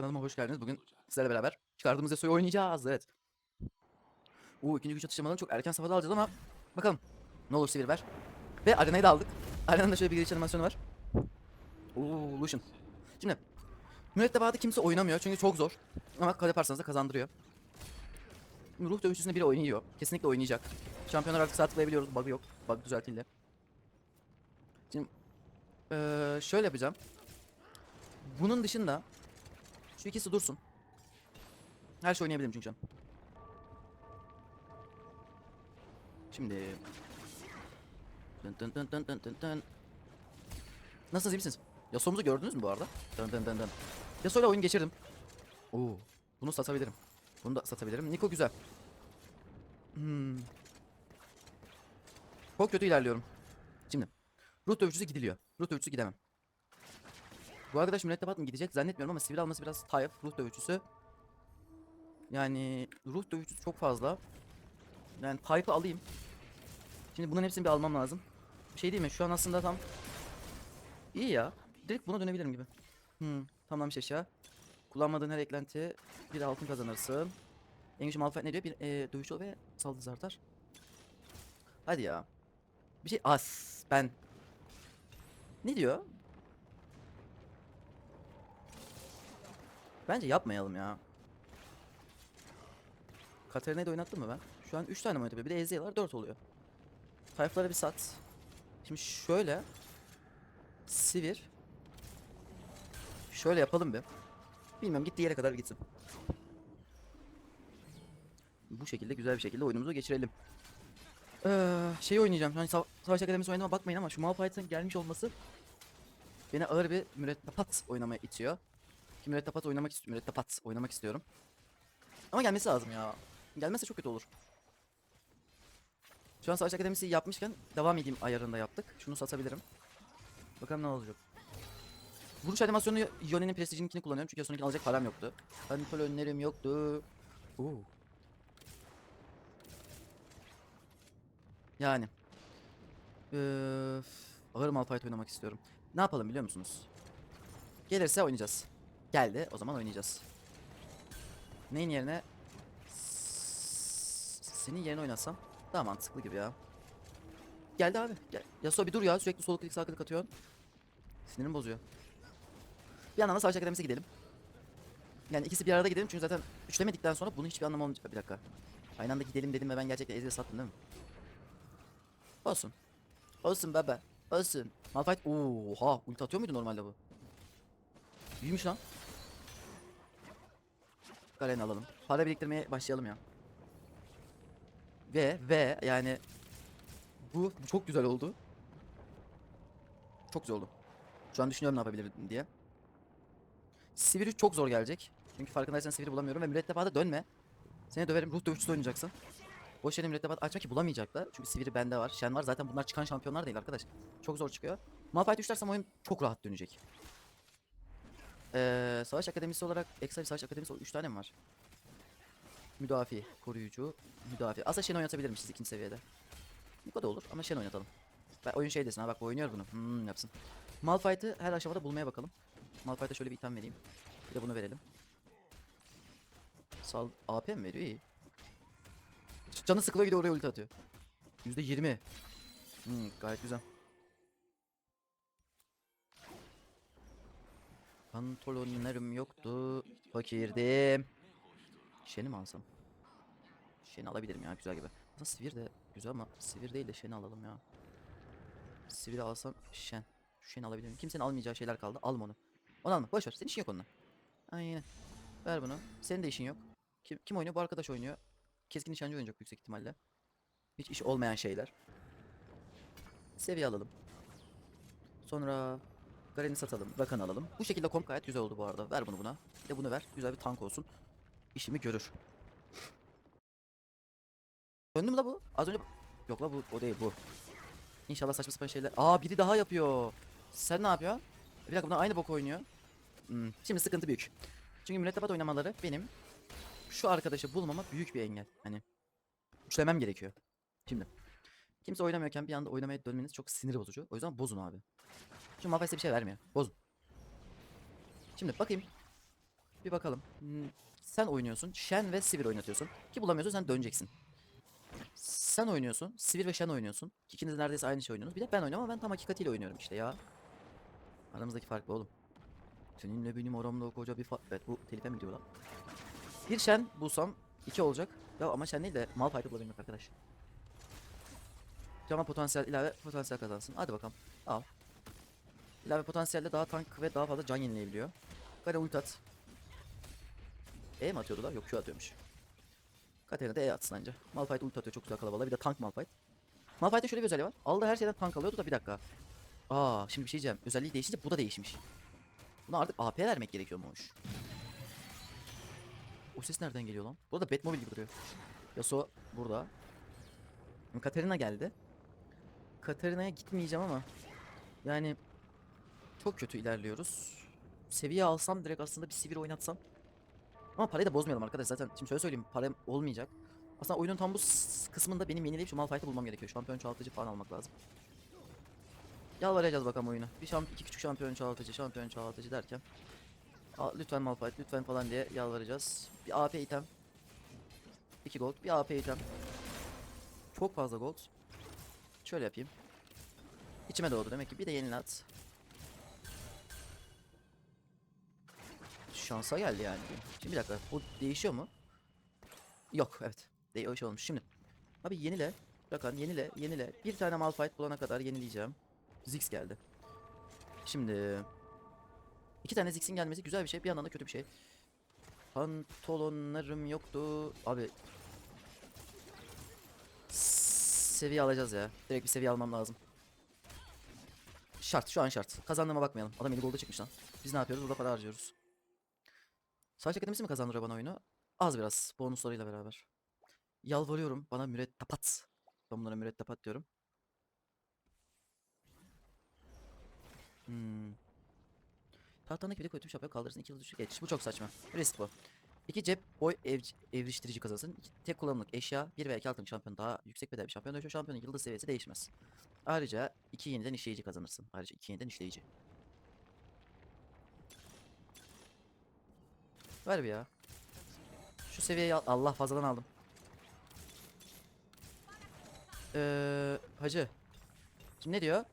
Kanalıma hoş geldiniz. Bugün sizlerle beraber çıkardığımız Yasuo'yu oynayacağız. Evet. Oo ikinci güç atışlamalarını çok erken safhada alacağız ama bakalım. Ne olursa bir ver. Ve arenayı da aldık. Arenanın da şöyle bir giriş animasyonu var. Oo Lucian. Şimdi mürettebatı kimse oynamıyor çünkü çok zor. Ama kale yaparsanız da kazandırıyor. Ruh dövüşçüsünde biri oynuyor. Kesinlikle oynayacak. Şampiyonlar artık saatlayabiliyoruz. Bug yok. Bug düzeltildi. Şimdi eee, şöyle yapacağım. Bunun dışında şu ikisi dursun. Her şey oynayabilirim çünkü an. Şimdi Dın dın dın dın dın dın dın. Nasılsınız iyi misiniz? Yasuo'muzu gördünüz mü bu arada? Dın dın dın dın. Yasuo'yla oyun geçirdim. Oo, bunu satabilirim. Bunu da satabilirim. Niko güzel. Hmm. Çok kötü ilerliyorum. Şimdi. Ruh dövüşçüsü gidiliyor. Ruh dövüşçüsü gidemem. Bu arkadaş mürettebat mı gidecek zannetmiyorum ama sivil alması biraz tayf. Ruh dövüşçüsü. Yani ruh dövüşçüsü çok fazla. Yani tayfı alayım. Şimdi bunların hepsini bir almam lazım. Bir şey değil mi? Şu an aslında tam iyi ya. Direkt buna dönebilirim gibi. Hmm, tamamlamış eşya. Kullanmadığın her eklenti bir altın kazanırsın. En güçlü Malphite ne diyor? Bir e, dövüş ve saldırı artar. Hadi ya. Bir şey as ben. Ne diyor? Bence yapmayalım ya. Katarina'yı da oynattım mı ben? Şu an 3 tane mi oynadı? Bir de Ezreal var 4 oluyor. Tayflara bir sat. Şimdi şöyle. Sivir. Şöyle yapalım bir. Bilmem gittiği yere kadar gitsin. Bu şekilde güzel bir şekilde oyunumuzu geçirelim. Ee, şey oynayacağım. Hani Sa- Savaş Akademisi oynama bakmayın ama şu Malphite'ın gelmiş olması beni ağır bir mürettebat oynamaya itiyor. Ki mürettebat oynamak istiyorum. Mürettebat oynamak istiyorum. Ama gelmesi lazım ya. Gelmezse çok kötü olur. Şu an Savaş Akademisi yapmışken devam edeyim ayarında yaptık. Şunu satabilirim. Bakalım ne olacak. Vuruş animasyonu Yone'nin prestijininkini kullanıyorum çünkü Yasuo'nunkini alacak param yoktu. Kontrol önlerim yoktu. Oo. Yani. Öf, ağır Malphite oynamak istiyorum. Ne yapalım biliyor musunuz? Gelirse oynayacağız. Geldi o zaman oynayacağız. Neyin yerine? Senin yerine oynatsam daha mantıklı gibi ya. Geldi abi. Gel. Yasuo bir dur ya sürekli sol klik sağ klik atıyorsun. Sinirim bozuyor. Bir yandan da Savaş Akademisi'ne gidelim. Yani ikisi bir arada gidelim çünkü zaten üçlemedikten sonra bunun hiçbir anlamı olmayacak. Bir dakika. Aynı anda gidelim dedim ve ben gerçekten Ezreal'i sattım değil mi? Olsun. Olsun baba. Olsun. Malphite. Oha. Ulti atıyor muydu normalde bu? İyiymiş lan. Garen'i alalım. Para biriktirmeye başlayalım ya. Ve ve yani bu, çok güzel oldu. Çok güzel oldu. Şu an düşünüyorum ne yapabilirim diye. Sivir 3 çok zor gelecek. Çünkü farkındaysan Sivir bulamıyorum ve mürettebata dönme. Seni döverim. Ruh dövüşçüsü oynayacaksın. Boş yere mürettebat açma ki bulamayacaklar. Çünkü Sivir'i bende var. Shen var. Zaten bunlar çıkan şampiyonlar değil arkadaş. Çok zor çıkıyor. Malphite üçlersem oyun çok rahat dönecek. Ee, Savaş Akademisi olarak Exile Savaş Akademisi 3 tane mi var? Müdafi, koruyucu, müdafi. Aslında Shen oynatabilirmişiz ikinci seviyede. Niko da olur ama Shen oynatalım. Ben oyun şey desin ha bak oynuyor bunu. Hmm yapsın. Malphite'ı her aşamada bulmaya bakalım. Malphite'a şöyle bir item vereyim. Bir de bunu verelim. Sal AP mi veriyor? İyi. Canı sıkılıyor gidiyor oraya ulti atıyor. %20. Hmm, gayet güzel. Pantolonlarım yoktu. Fakirdim. Şeni mi alsam? Şeni alabilirim ya güzel gibi. Aslında Sivir de güzel ama Sivir değil de Şeni alalım ya. Sivir alsam Şen. Şu Şeni alabilirim. Kimsenin almayacağı şeyler kaldı. Alma onu. Onu alma. Boş ver. Senin işin yok onunla. Aynen. Ver bunu. Senin de işin yok. Kim, kim oynuyor? Bu arkadaş oynuyor. Keskin nişancı oynayacak yüksek ihtimalle. Hiç iş olmayan şeyler. Seviye alalım. Sonra Garen'i satalım. Rakan alalım. Bu şekilde komp gayet güzel oldu bu arada. Ver bunu buna. Bir de bunu ver. Güzel bir tank olsun. İşimi görür. Döndü mü la bu? Az önce... Yok la bu o değil bu. İnşallah saçma sapan şeyler... Aa biri daha yapıyor. Sen ne yapıyorsun? Bir dakika bunlar aynı bok oynuyor. Hmm, Şimdi sıkıntı büyük. Çünkü mürettebat oynamaları benim şu arkadaşı bulmama büyük bir engel. Hani üçlemem gerekiyor. Şimdi kimse oynamıyorken bir anda oynamaya dönmeniz çok sinir bozucu. O yüzden bozun abi. Çünkü Malphite size bir şey vermiyor. Bozun. Şimdi bakayım. Bir bakalım. Hmm, Sen oynuyorsun. Shen ve Sivir oynatıyorsun. Ki bulamıyorsun sen döneceksin. Sen oynuyorsun. Sivir ve Shen oynuyorsun. Ki İkiniz neredeyse aynı şey oynuyorsunuz. Bir de ben oynuyorum ama ben tam hakikatiyle oynuyorum işte ya. Aramızdaki fark bu oğlum. Seninle benim aramda koca bir fark. Evet bu telife mi gidiyor lan? Bir Shen bulsam iki olacak. Ya ama Shen değil de Malphite'i bulabilmek arkadaş. Cama potansiyel ilave potansiyel kazansın. Hadi bakalım. Al. İlave potansiyelde daha tank ve daha fazla can yenileyebiliyor. Gane ult at. E mi atıyordu lan? Yok Q atıyormuş. Katarina da E atsın anca. Malphite ult atıyor çok güzel kalabalığa. Bir de tank Malphite. Malphite'de şöyle bir özelliği var. Aldığı her şeyden tank alıyordu da bir dakika. Aa şimdi bir şey diyeceğim. Özelliği değişince bu da değişmiş. Buna artık AP vermek gerekiyormuş. O ses nereden geliyor lan? Bu arada Batmobile gibi duruyor. Yasuo burada. Şimdi Katarina geldi. Katarina'ya gitmeyeceğim ama yani çok kötü ilerliyoruz. Seviye alsam direkt aslında bir sivir oynatsam. Ama parayı da bozmayalım arkadaş zaten. Şimdi şöyle söyleyeyim param olmayacak. Aslında oyunun tam bu kısmında benim yenileyip şu Malphite'ı bulmam gerekiyor. Şampiyon çoğaltıcı falan almak lazım. Yalvaracağız bakalım oyuna. Bir şamp iki küçük şampiyon çoğaltıcı, şampiyon çoğaltıcı derken. Aa, lütfen Malphite, lütfen falan diye yalvaracağız. Bir AP item. 2 gold, bir AP item. Çok fazla gold. Şöyle yapayım. İçime doğdu demek ki bir de yenile at. Şansa geldi yani. Şimdi bir dakika bu değişiyor mu? Yok evet. Değişiyor olmuş. Şimdi abi yenile. Rakan yenile yenile. Bir tane Malphite bulana kadar yenileyeceğim. Ziggs geldi. Şimdi iki tane Ziggs'in gelmesi güzel bir şey. Bir yandan da kötü bir şey. Pantolonlarım yoktu. Abi seviye alacağız ya. Direkt bir seviye almam lazım. Şart şu an şart. Kazandığıma bakmayalım. Adam 50 golda çıkmış lan. Biz ne yapıyoruz? Burada para harcıyoruz. Savaş Akademisi mi kazandırıyor bana oyunu? Az biraz. Bonuslarıyla beraber. Yalvarıyorum bana mürettebat. Ben bunlara mürettebat diyorum. Hmm. Tahtandaki bir de kötü bir şapka kaldırırsın. 2 yıl düşük geç. Bu çok saçma. Risk bu. İki cep boy ev, evriştirici kazansın. İki, tek kullanımlık eşya. 1 veya 2 altın şampiyon daha yüksek bedel bir şampiyon. Dönüşü şampiyonun yıldız seviyesi değişmez. Ayrıca 2 yeniden işleyici kazanırsın. Ayrıca 2 yeniden işleyici. Ver bir ya. Şu seviyeyi al- Allah fazladan aldım. Ee, hacı. Şimdi ne diyor?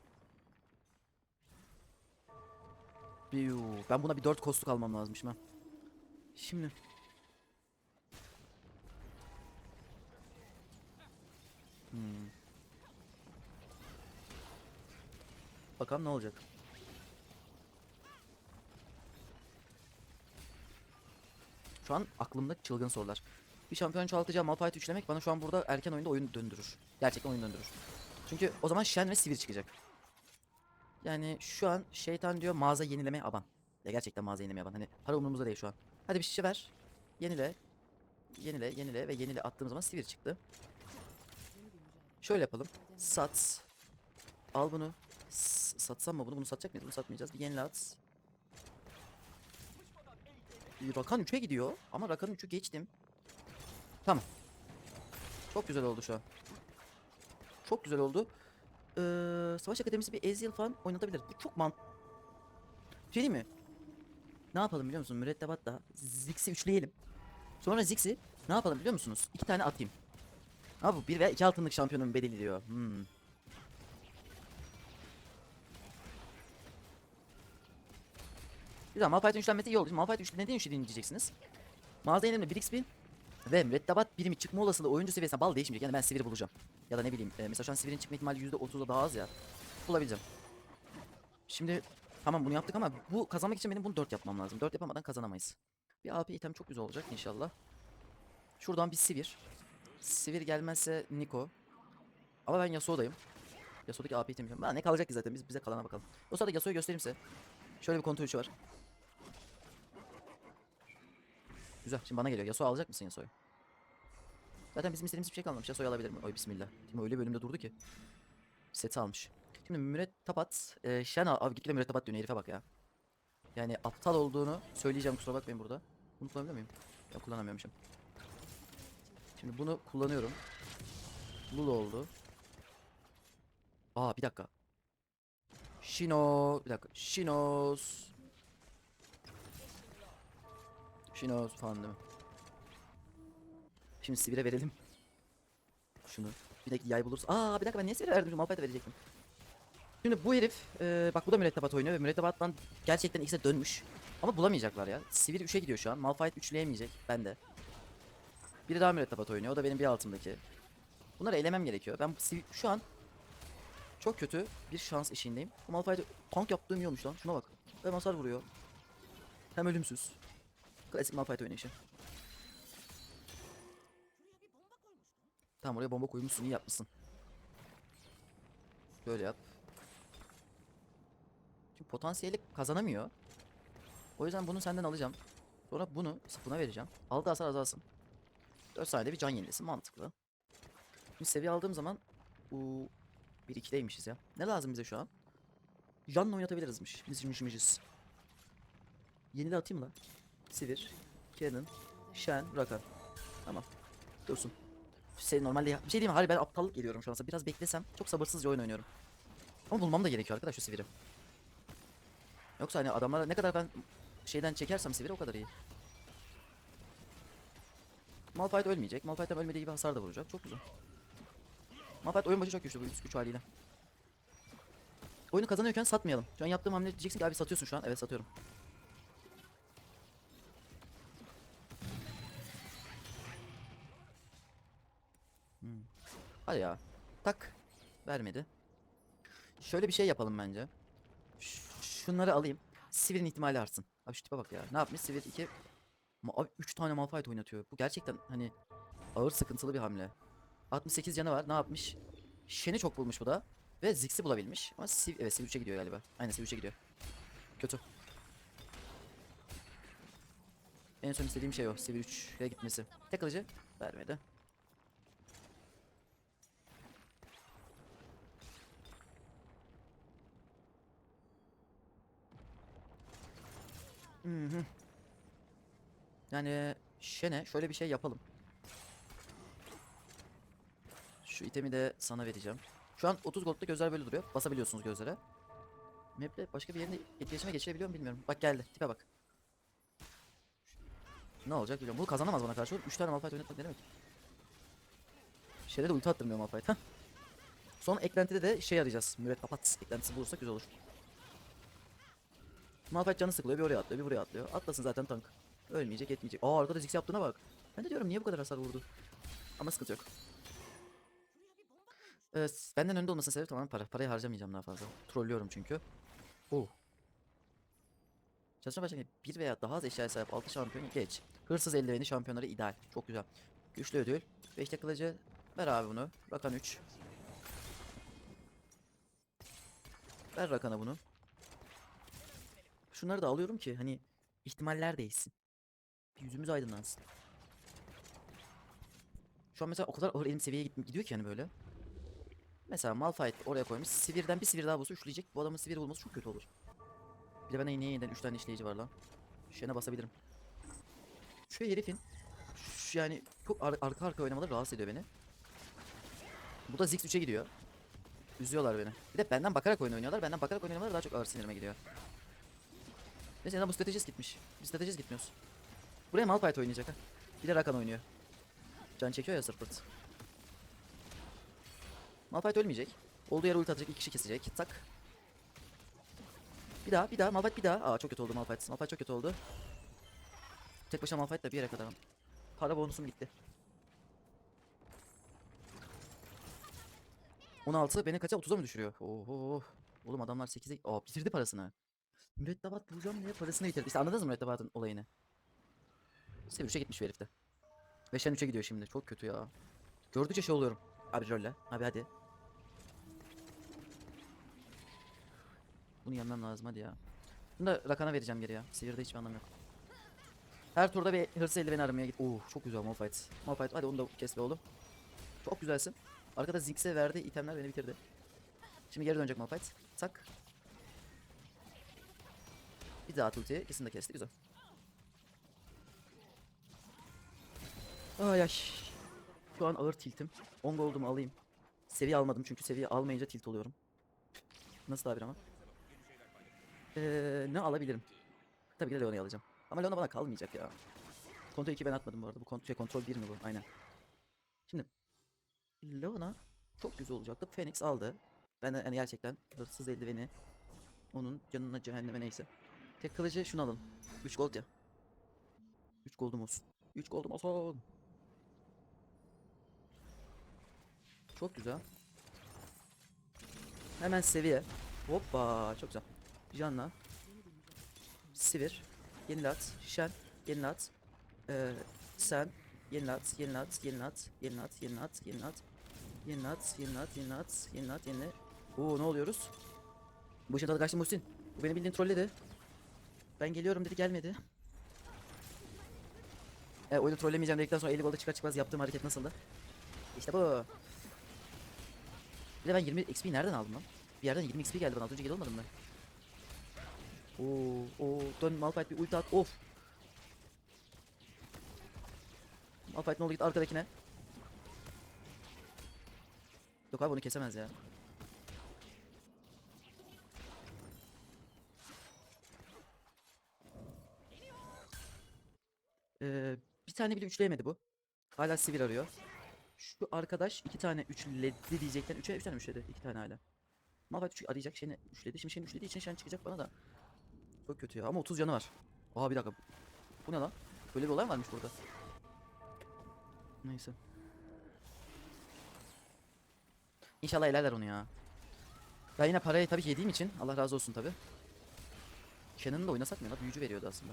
Ben buna bir 4 kostluk almam lazımmış ben. Şimdi. Hmm. Bakalım ne olacak. Şu an aklımda çılgın sorular. Bir şampiyon çoğaltacağım Malphite üçlemek bana şu an burada erken oyunda oyun döndürür. Gerçekten oyun döndürür. Çünkü o zaman Shen ve Sivir çıkacak. Yani şu an şeytan diyor mağaza yenileme aban. Ya gerçekten mağaza yenileme aban. Hani para umurumuzda değil şu an. Hadi bir şişe ver. Yenile. Yenile, yenile ve yenile attığım zaman Sivir çıktı. Şöyle yapalım. Sat. Al bunu. S- satsam mı bunu? Bunu satacak mıyız? Bunu satmayacağız. Bir yenile at. Rakan 3'e gidiyor. Ama Rakan 3'ü geçtim. Tamam. Çok güzel oldu şu an. Çok güzel oldu. Ee, Savaş Akademisi bir Ezreal falan oynatabilir. Bu çok man... Bir Şey mi? Ne yapalım biliyor musun? Mürettebatla Ziggs'i üçleyelim. Sonra Ziggs'i ne yapalım biliyor musunuz? İki tane atayım. Ha bu bir veya iki altınlık şampiyonun bedeli diyor. Hmm. Güzel Malphite üçlenmesi iyi oldu. Malphite üçlü neden üçlediğini diyeceksiniz. Mağaza yenilme 1x ve mürettebat birimi çıkma olasılığı oyuncu seviyesine bağlı değişmeyecek. Yani ben Sivir bulacağım. Ya da ne bileyim e, mesela şu an Sivir'in çıkma ihtimali %30'a daha az ya. Bulabileceğim. Şimdi tamam bunu yaptık ama bu kazanmak için benim bunu 4 yapmam lazım. 4 yapamadan kazanamayız. Bir AP item çok güzel olacak inşallah. Şuradan bir Sivir. Sivir gelmezse Niko. Ama ben Yasuo'dayım. Yasuo'daki AP item yapacağım. Ha, ne kalacak ki zaten biz bize kalana bakalım. O sırada Yasuo'yu göstereyim size. Şöyle bir kontrol üçü var. Güzel. Şimdi bana geliyor. Yasuo alacak mısın Yasuo'yu? Zaten bizim istediğimiz bir şey kalmamış. Yasuo'yu alabilir mi? Oy bismillah. Şimdi öyle bölümde durdu ki. Seti almış. Şimdi mürettebat. E, al. Abi gitgide mürettebat diyor. Herife bak ya. Yani aptal olduğunu söyleyeceğim kusura bakmayın burada. Bunu kullanabilir miyim? Ya kullanamıyormuşum. Şimdi bunu kullanıyorum. Lul oldu. Aa bir dakika. Shino. Bir dakika. Shinos. Şino falan değil mi? Şimdi Sivir'e verelim. Şunu. Bir dakika yay buluruz. Aa bir dakika ben niye Sivir'e verdim? Malphite'e verecektim. Şimdi bu herif e, bak bu da mürettebat oynuyor ve mürettebattan gerçekten de dönmüş. Ama bulamayacaklar ya. Sivir 3'e gidiyor şu an. Malphite üçleyemeyecek. Ben de. Biri daha mürettebat oynuyor. O da benim bir altımdaki. Bunları elemem gerekiyor. Ben şu an çok kötü bir şans eşiğindeyim. Bu Malphite tank yaptığım iyi olmuş lan. Şuna bak. Hem hasar vuruyor. Hem ölümsüz. Klasik Malphite oynayışı. Tamam oraya bomba koymuşsun iyi yapmışsın. Böyle yap. Çünkü potansiyeli kazanamıyor. O yüzden bunu senden alacağım. Sonra bunu sapına vereceğim. Aldığı hasar azalsın. 4 saniyede bir can yenilesin mantıklı. Şimdi seviye aldığım zaman bu 1-2'deymişiz ya. Ne lazım bize şu an? Jan'la oynatabilirizmiş. Mizmişmişiz. Yeni de atayım lan? Sivir, Kenan, Shen, Rakan. Tamam. Dursun. Şey normalde bir şey diyeyim mi? Hayır ben aptallık geliyorum şu an. Biraz beklesem çok sabırsızca oyun oynuyorum. Ama bulmam da gerekiyor arkadaş şu Sivir'i. Yoksa hani adamlara ne kadar ben şeyden çekersem Sivir'i o kadar iyi. Malphite ölmeyecek. Malphite'den ölmediği gibi hasar da vuracak. Çok güzel. Malphite oyun başı çok güçlü bu güç haliyle. Oyunu kazanıyorken satmayalım. Şu an yaptığım hamle diyeceksin ki abi satıyorsun şu an. Evet satıyorum. Hmm. Hadi ya. Tak. Vermedi. Şöyle bir şey yapalım bence. Ş- şunları alayım. Sivir'in ihtimali artsın. Abi şu tipe bak ya. Ne yapmış? Sivir 2 Ma abi 3 tane Malphite oynatıyor. Bu gerçekten hani ağır sıkıntılı bir hamle. 68 canı var. Ne yapmış? Shen'i çok bulmuş bu da. Ve Ziggs'i bulabilmiş. Ama Siv evet Siv 3'e gidiyor galiba. Aynen Siv 3'e gidiyor. Kötü. En son istediğim şey o. Siv 3'e gitmesi. Tek alıcı vermedi. Hı. Yani Shen'e şöyle bir şey yapalım. Şu itemi de sana vereceğim. Şu an 30 gold'da gözler böyle duruyor. Basabiliyorsunuz gözlere. Map'te başka bir yerine etkileşime geçirebiliyor mu bilmiyorum. Bak geldi. Tipe bak. Ne olacak bilmiyorum. Bunu kazanamaz bana karşı. 3 tane Malphite oynatmak ne demek? Şeyde de ulti attırmıyor Malphite. Son eklentide de şey arayacağız. Mürettebat eklentisi bulursak güzel olur. Malphite canı sıkılıyor. Bir oraya atlıyor, bir buraya atlıyor. Atlasın zaten tank. Ölmeyecek, etmeyecek. Aa arkada Ziggs yaptığına bak. Ben de diyorum niye bu kadar hasar vurdu. Ama sıkıntı yok. Evet, benden önde olmasının sebebi tamamen para. Parayı harcamayacağım daha fazla. Trollüyorum çünkü. Oh. Çalışma başına bir veya daha az eşyaya sahip 6 şampiyon geç. Hırsız eldiveni şampiyonları ideal. Çok güzel. Güçlü ödül. 5 takılıcı. Ver abi bunu. Rakan 3. Ver Rakan'a bunu. Şunları da alıyorum ki hani ihtimaller değişsin. Yüzümüz aydınlansın. Şu an mesela o kadar ağır elim seviyeye gidiyor ki hani böyle. Mesela Malphite oraya koymuş. Sivir'den bir sivir daha bulsa üçleyecek. Bu adamın sivir bulması çok kötü olur. Bir de bende niye yeniden 3 tane işleyici var lan. Şene basabilirim. Şu herifin şu yani çok ar- arka arka oynamaları rahatsız ediyor beni. Bu da Ziggs 3'e gidiyor. Üzüyorlar beni. Bir de benden bakarak oyun oynuyorlar. Benden bakarak oynamaları daha çok ağır sinirime gidiyor. Mesela bu stratejist gitmiş. Biz stratejist gitmiyoruz. Buraya Malphite oynayacak ha. Bir de Rakan oynuyor. Can çekiyor ya sırf pırt. Malphite ölmeyecek. Olduğu yere ulti atacak, iki kişi kesecek. Tak. Bir daha, bir daha, Malphite bir daha. Aa çok kötü oldu Malphite. Malphite çok kötü oldu. Tek başına Malphite de bir yere kadar. Para bonusum gitti. 16 beni kaça 30'a mı düşürüyor? Oho. Oğlum adamlar 8'e Aa bitirdi parasını. Mürettebat bulacağım diye parasını bitirdi. İşte anladınız mı mürettebatın olayını? Sev 3'e gitmiş bu herif de. 5'ten 3'e gidiyor şimdi. Çok kötü ya. Gördükçe şey oluyorum. Abi rolle. Abi hadi. Bunu yenmem lazım hadi ya. Bunu da Rakan'a vereceğim geri ya. Sivir'de hiçbir anlam yok. Her turda bir hırsız eldiveni aramaya git. Oo çok güzel Malphite. Malphite hadi onu da kes be oğlum. Çok güzelsin. Arkada Ziggs'e verdiği itemler beni bitirdi. Şimdi geri dönecek Malphite. Tak. Bir daha ultiyi. İkisini de kesti. Güzel. Ay ay. Şu an ağır tiltim. 10 goldumu alayım. Seviye almadım çünkü seviye almayınca tilt oluyorum. Nasıl tabir ama? Ee, ne alabilirim? Tabii ki de Leona'yı alacağım. Ama Leona bana kalmayacak ya. Kontrol 2 ben atmadım bu arada. Bu kont şey, kontrol 1 mi bu? Aynen. Şimdi Leona çok güzel olacaktı. Phoenix aldı. Ben de hani gerçekten hırsız eldiveni onun canına cehenneme neyse. Tek kılıcı şunu alalım. 3 gold ya. 3 goldum olsun. 3 goldum olsun. Çok güzel. Hemen seviye. Hoppa çok güzel. Janna. Sivir. Yenilat. Şen. Yenilat. Ee, sen. Yenilat. Yenilat. Yenilat. Yenilat. Yenilat. Yenilat. Yenilat. Yenilat. Yenilat. Yenilat. Yenile. Oo ne oluyoruz? Bu işin tadı kaçtı Muhsin. Bu beni bildiğin trolledi. Ben geliyorum dedi gelmedi. E oyunu trollemeyeceğim dedikten sonra 50 golda çıkar çıkmaz yaptığım hareket nasıldı? İşte bu. Bir de ben 20 XP nereden aldım lan? Bir yerden 20 XP geldi bana az önce gel olmadım mı? Oo, oo, dön Malphite bir ulti at. Of. Malphite ne oldu git arkadakine. Yok abi onu kesemez ya. Ee, bir tane bile üçleyemedi bu. Hala sivir arıyor. Şu arkadaş iki tane üçledi diyecekten üçe üç tane üçledi. iki tane hala. Malphite üç arayacak şeyini üçledi. Şimdi şeyini üçlediği için Shen çıkacak bana da. Çok kötü ya ama 30 canı var. Aa bir dakika. Bu ne lan? Böyle bir olay mı varmış burada. Neyse. İnşallah elerler onu ya. Ben yine parayı tabii ki yediğim için Allah razı olsun tabii. Shannon'ı da oynasak mı ya? Büyücü veriyordu aslında.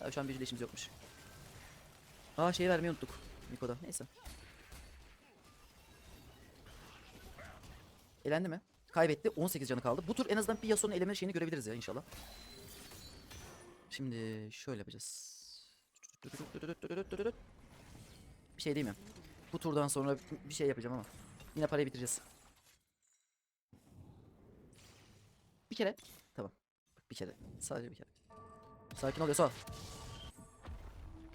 Ya şu an büyücüyle işimiz yokmuş. Aa şeyi vermeyi unuttuk. Miko'da. Neyse. Elendi mi? Kaybetti. 18 canı kaldı. Bu tur en azından bir Yasuo'nun eleme şeyini görebiliriz ya inşallah. Şimdi şöyle yapacağız. Bir şey değil mi? Bu turdan sonra bir şey yapacağım ama. Yine parayı bitireceğiz. Bir kere. Tamam. Bir kere. Sadece bir kere. Sakin ol Yasuo.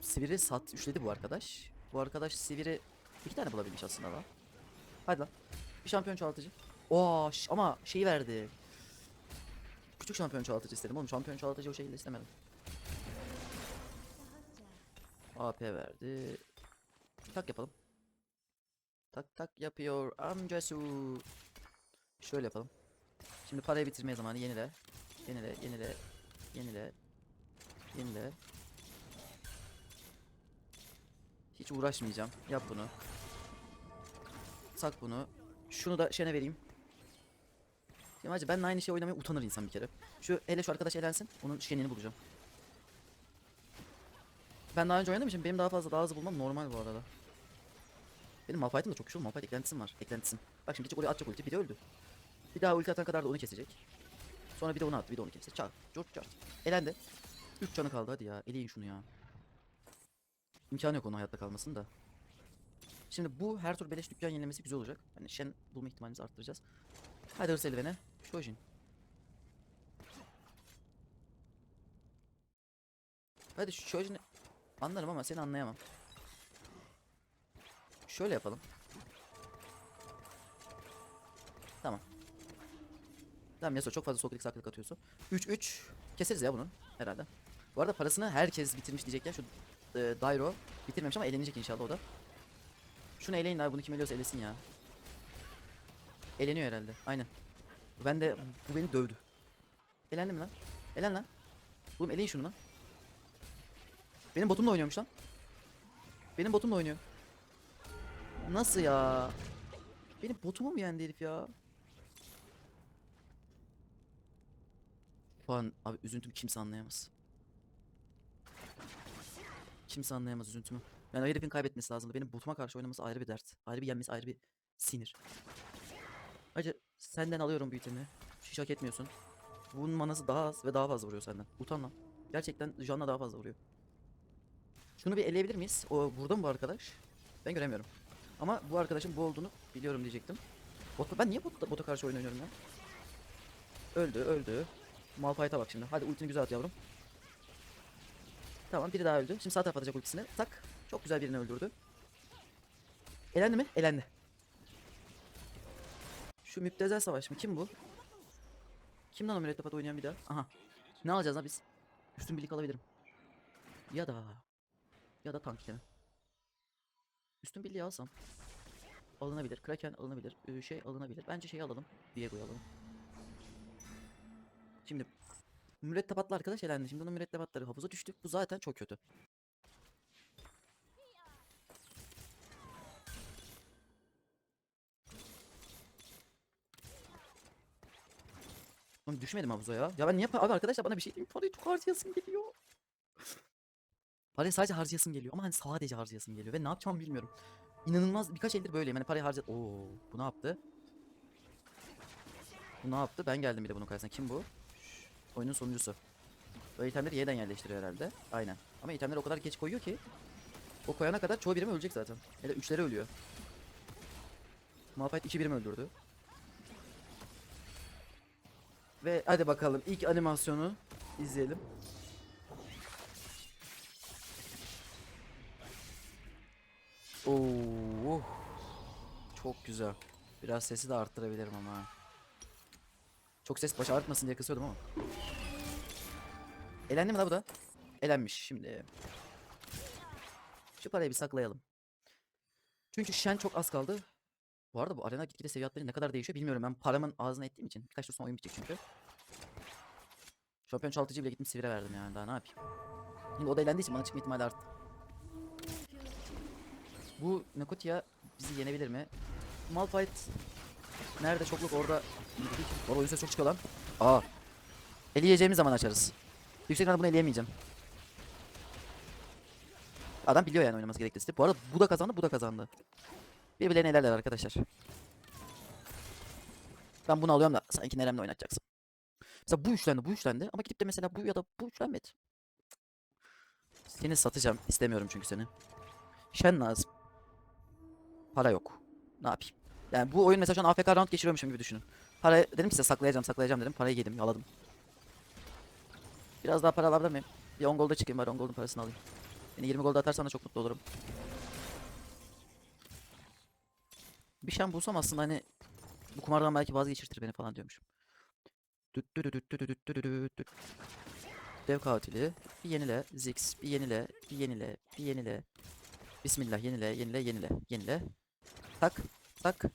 Sivir'i sat üçledi bu arkadaş. Bu arkadaş Sivir'i iki tane bulabilmiş aslında lan. Hadi lan. Bir şampiyon çoğaltıcı. Oo ama şeyi verdi. Küçük şampiyon çoğaltıcı istedim oğlum. Şampiyon çoğaltıcı o şekilde istemedim. AP verdi. Tak yapalım. Tak tak yapıyor amcası. Şöyle yapalım. Şimdi parayı bitirmeye zamanı yenile. Yenile, yenile, yenile, yenile. Hiç uğraşmayacağım. Yap bunu. Sak bunu. Şunu da Şen'e vereyim. Ya hacı ben aynı şey oynamaya utanır insan bir kere. Şu hele şu arkadaş elensin. Onun Şen'ini bulacağım. Ben daha önce oynadığım için benim daha fazla daha hızlı bulmam normal bu arada. Benim Malphite'ım da çok güçlü. Malphite eklentisim var. Eklentisim. Bak şimdi gidecek oraya atacak ulti. Biri öldü. Bir daha ulti atan kadar da onu kesecek. Sonra bir de onu attı. Bir de onu kesecek. Çar. Çar. Çar. Elendi. 3 canı kaldı hadi ya. Eleyin şunu ya. İmkanı yok onun hayatta kalmasının da. Şimdi bu her tur beleş dükkan yenilemesi güzel olacak. Hani Shen bulma ihtimalimizi arttıracağız. Hadi hırs eldivene. Shojin. Hadi şu Shojin'i anlarım ama seni anlayamam. Şöyle yapalım. Tamam. Tamam Yasuo çok fazla sol klik atıyorsun. 3-3 keseriz ya bunun herhalde. Bu arada parasını herkes bitirmiş diyecekken şu e, Dairo bitirmemiş ama eğlenecek inşallah o da. Şunu eleyin abi bunu kim eliyorsa elesin ya. Eleniyor herhalde. Aynen. Ben de bu beni dövdü. Elendi mi lan? Elen lan. Oğlum eleyin şunu lan. Benim botumla oynuyormuş lan. Benim botumla oynuyor. Nasıl ya? Benim botumu mu yendi herif ya? Şu an abi üzüntümü kimse anlayamaz. Kimse anlayamaz üzüntümü. Yani herifin kaybetmesi lazımdı. Benim botuma karşı oynaması ayrı bir dert. Ayrı bir yenmesi ayrı bir sinir. Hacı senden alıyorum bu itemi. Hiç hak etmiyorsun. Bunun manası daha az ve daha fazla vuruyor senden. Utan lan. Gerçekten Janna daha fazla vuruyor. Şunu bir eleyebilir miyiz? O burada mı bu arkadaş? Ben göremiyorum. Ama bu arkadaşın bu olduğunu biliyorum diyecektim. Bot, ben niye bot, bota karşı oyun oynuyorum ya? Öldü, öldü. Malphite'a bak şimdi. Hadi ultini güzel at yavrum. Tamam biri daha öldü. Şimdi sağ tarafa atacak ultisini. Tak. Çok güzel birini öldürdü. Elendi mi? Elendi. Şu müptezel savaş mı? Kim bu? Kim lan o mürettebat oynayan bir daha? Aha. Ne alacağız lan biz? Üstün birlik alabilirim. Ya da. ya da tank itemi. Üstün birliği alsam alınabilir. Kraken alınabilir. ee, Şey alınabilir. Bence şey alalım. Diego'yu alalım. Şimdi mürettebatlı arkadaş elendi. Şimdi onun mürettebatları havuza düştü. Bu zaten çok kötü. Oğlum düşmedim havuza ya. Ya ben niye abi arkadaşlar bana bir şey diyeyim. Parayı çok harcayasım geliyor. Parayı sadece harcayasım geliyor ama hani sadece harcayasım geliyor ve ne yapacağımı bilmiyorum. İnanılmaz birkaç eldir böyleyim. Hani parayı harca... Oo, bu ne yaptı? Bu ne yaptı? Ben geldim bir de bunun karşısına. Kim bu? Şş, oyunun sonuncusu. Böyle itemleri yeniden yerleştiriyor herhalde. Aynen. Ama itemleri o kadar geç koyuyor ki o koyana kadar çoğu birim ölecek zaten. Ya da üçleri ölüyor. Malphite iki birim öldürdü. Ve hadi bakalım ilk animasyonu izleyelim. Oo. Çok güzel. Biraz sesi de arttırabilirim ama. Çok ses baş ağrıtmasın diye kısıyordum ama. Elendi mi la bu da? Elenmiş şimdi. Şu parayı bir saklayalım. Çünkü Shen çok az kaldı. Bu arada bu arena gitgide seviyatları ne kadar değişiyor bilmiyorum. Ben paramın ağzına ettiğim için. Birkaç tur oyun bitecek çünkü. Şampiyon çaltıcı bile gittim sivire verdim yani daha ne yapayım. Şimdi o da elendiği için bana çıkma ihtimali arttı. Bu Nakotia bizi yenebilir mi? Malphite nerede çokluk orada. Orada oyun çok çıkıyor lan. Aa. Eleyeceğimiz zaman açarız. Yüksek bunu eleyemeyeceğim. Adam biliyor yani oynaması gerektiğini. Bu arada bu da kazandı, bu da kazandı. Birbirlerini elerler arkadaşlar. Ben bunu alıyorum da sanki Nerem'le oynatacaksın. Mesela bu üçlendi, bu üçlendi ama gidip de mesela bu ya da bu üçlenmedi. Seni satacağım. istemiyorum çünkü seni. Şen lazım. Para yok. Ne yapayım? Yani bu oyun mesela şu an AFK round geçiriyormuşum gibi düşünün. Para dedim ki size saklayacağım saklayacağım dedim. Parayı yedim yaladım. Biraz daha para alabilir miyim? Bir 10 golda çıkayım bari 10 gold'un parasını alayım. Beni 20 golda atarsan da çok mutlu olurum. Bir şan bulsam aslında hani bu kumardan belki vazgeçirtir beni falan diyormuşum. Dev katili. Bir yenile. Zix. Bir yenile. Bir yenile. Bir yenile. Bismillah. Yenile. Yenile. Yenile. Yenile. Tak. Tak.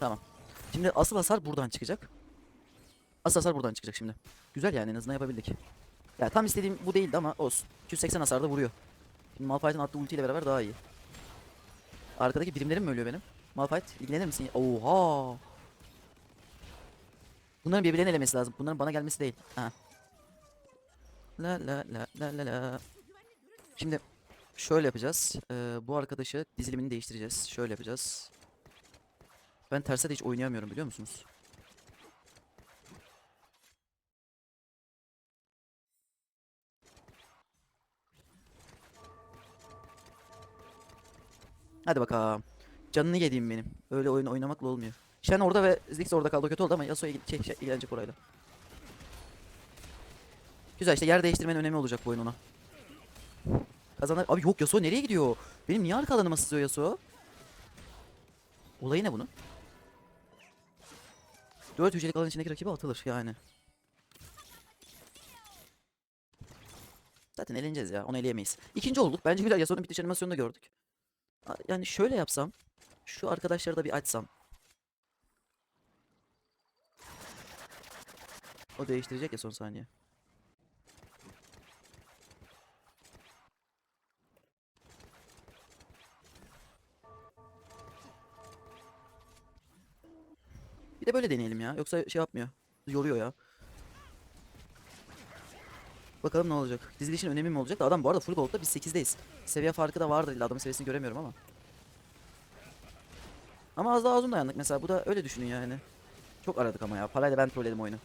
Tamam. Şimdi asıl hasar buradan çıkacak. Asıl hasar buradan çıkacak şimdi. Güzel yani en azından yapabildik. Ya tam istediğim bu değildi ama olsun. 280 hasarda vuruyor. Şimdi Malphite'ın attığı ultiyle beraber daha iyi. Arkadaki birimlerim mi ölüyor benim? Malphite ilgilenir misin? Oha! Bunların birbirlerini elemesi lazım. Bunların bana gelmesi değil. Ha. La la la la la la. Şimdi şöyle yapacağız. Ee, bu arkadaşı dizilimini değiştireceğiz. Şöyle yapacağız. Ben terse de hiç oynayamıyorum biliyor musunuz? Hadi bakalım. Canını yediğim benim. Öyle oyun oynamakla olmuyor. Shen orada ve Ziggs orada kaldı kötü oldu ama Yasuo'ya şey, şey, ilgilenecek orayla. Güzel işte yer değiştirmenin önemi olacak bu oyun ona. Kazanır. Abi yok Yasuo nereye gidiyor? Benim niye arka alanıma sızıyor Yasuo? Olayı ne bunun? 4 hücrelik alan içindeki rakibe atılır yani. Zaten eleneceğiz ya. Onu eleyemeyiz. İkinci olduk. Bence güzel. Yasuo'nun bitiş animasyonunu gördük. Yani şöyle yapsam. Şu arkadaşları da bir açsam. O değiştirecek ya son saniye. Bir de böyle deneyelim ya. Yoksa şey yapmıyor. Yoruyor ya. Bakalım ne olacak. Dizilişin önemi mi olacak da adam bu arada full gold'da biz 8'deyiz. Seviye farkı da vardır illa adamın seviyesini göremiyorum ama. Ama az daha uzun dayandık mesela bu da öyle düşünün yani. Çok aradık ama ya. Parayla ben trolledim oyunu.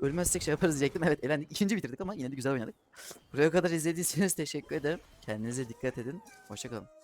Ölmezsek şey yaparız diyecektim. Evet elendik. İkinci bitirdik ama yine de güzel oynadık. Buraya kadar izlediyseniz teşekkür ederim. Kendinize dikkat edin. Hoşçakalın.